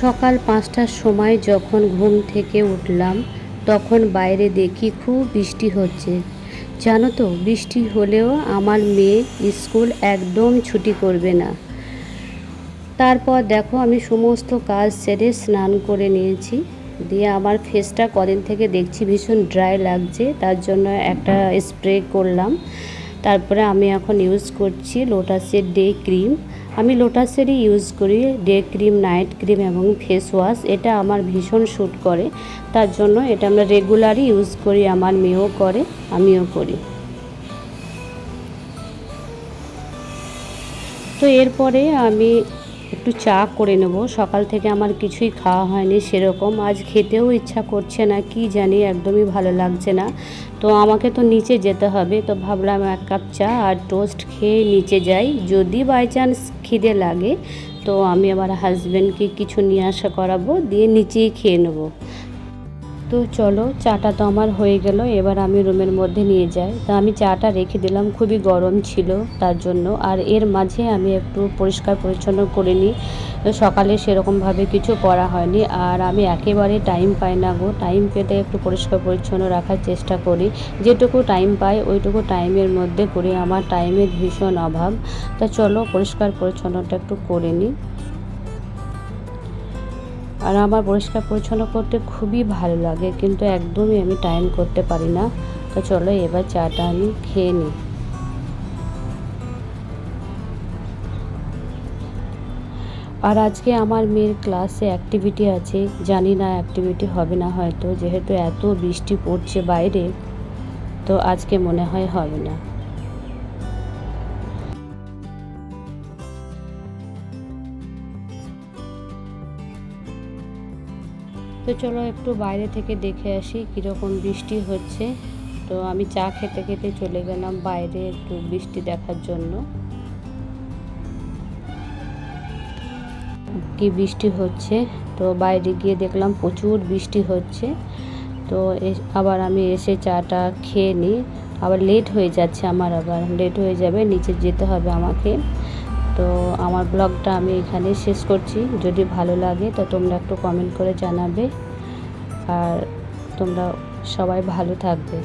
সকাল পাঁচটার সময় যখন ঘুম থেকে উঠলাম, তখন বাইরে দেখি খুব বৃষ্টি হচ্ছে। জানো তো, বৃষ্টি হলেও আমার মেয়ে স্কুল একদম ছুটি করবে না। তারপর দেখো আমি সমস্ত কাজ সেরে স্নান করে নিয়েছি। দিয়ে আমার ফেসটা কদিন থেকে দেখছি ভীষণ ড্রাই লাগছে, তার জন্য একটা স্প্রে করলাম। তারপরে আমি এখন ইউজ করছি লোটাসের ডে ক্রিম আমি লোটাসেরই ইউজ করি ডে ক্রিম নাইট ক্রিম এবং ফেস ওয়াশ এটা আমার ভীষণ শ্যুট করে। তার জন্য এটা আমরা রেগুলারই ইউজ করি, আমার মেয়েও করে, আমিও করি। তো এরপরে আমি একটু চা করে নেব। সকাল থেকে আমার কিছুই খাওয়া হয়নি সেরকম। আজ খেতেও ইচ্ছা করছে না, কি জানি, একদমই ভালো লাগছে না। তো আমাকে তো নিচে যেতে হবে। তো ভাবলাম এক কাপ চা আর টোস্ট খেয়ে নিচে যাই। যদি বাই চান্স খিদে লাগে, তো আমি আমার হাজব্যান্ডকে কিছু নিয়ে আসা করাবো, দিয়ে নিচেই খেয়ে নেব। তো চলো, চাটা তো আমার হয়ে গেল, এবার আমি রুমের মধ্যে নিয়ে যাই। তা আমি চাটা রেখে দিলাম, খুবই গরম ছিল তার জন্য। আর এর মাঝে আমি একটু পরিষ্কার পরিচ্ছন্ন করে নিই। সকালে সেরকমভাবে কিছু করা হয়নি, আর আমি একেবারে টাইম পাই না গো। টাইম পেতে একটু পরিষ্কার পরিচ্ছন্ন রাখার চেষ্টা করি। যেটুকু টাইম পাই, ওইটুকু টাইমের মধ্যে করি। আমার টাইমের ভীষণ অভাব। তা চলো, পরিষ্কার পরিচ্ছন্নটা একটু করে নিই। আর আমার পরিষ্কার পরিচ্ছন্ন করতে খুবই ভালো লাগে, কিন্তু একদমই আমি টাইম করতে পারি না। তো চলো এবার চাটা আমি খেয়ে নিই। আর আজকে আমার মেয়ের ক্লাসে অ্যাক্টিভিটি আছে, জানি না অ্যাক্টিভিটি হবে না হয়তো, যেহেতু এত বৃষ্টি পড়ছে বাইরে, তো আজকে মনে হয় হবে না। তো চলো একটু বাইরে থেকে দেখে আসি কীরকম বৃষ্টি হচ্ছে। তো আমি চা খেতে খেতে চলে গেলাম বাইরে একটু বৃষ্টি দেখার জন্য। কি বৃষ্টি হচ্ছে? তো বাইরে গিয়ে দেখলাম প্রচুর বৃষ্টি হচ্ছে। তো আবার আমি এসে চাটা খেয়ে নিই। আবার লেট হয়ে যাচ্ছে আমার আবার। লেট হয়ে যাবে, নিচে যেতে হবে আমাকে। তো আমার ব্লগটা আমি এখানেই শেষ করছি। যদি ভালো লাগে তো তোমরা একটু কমেন্ট করে জানাবে। আর তোমরা সবাই ভালো থাকবে।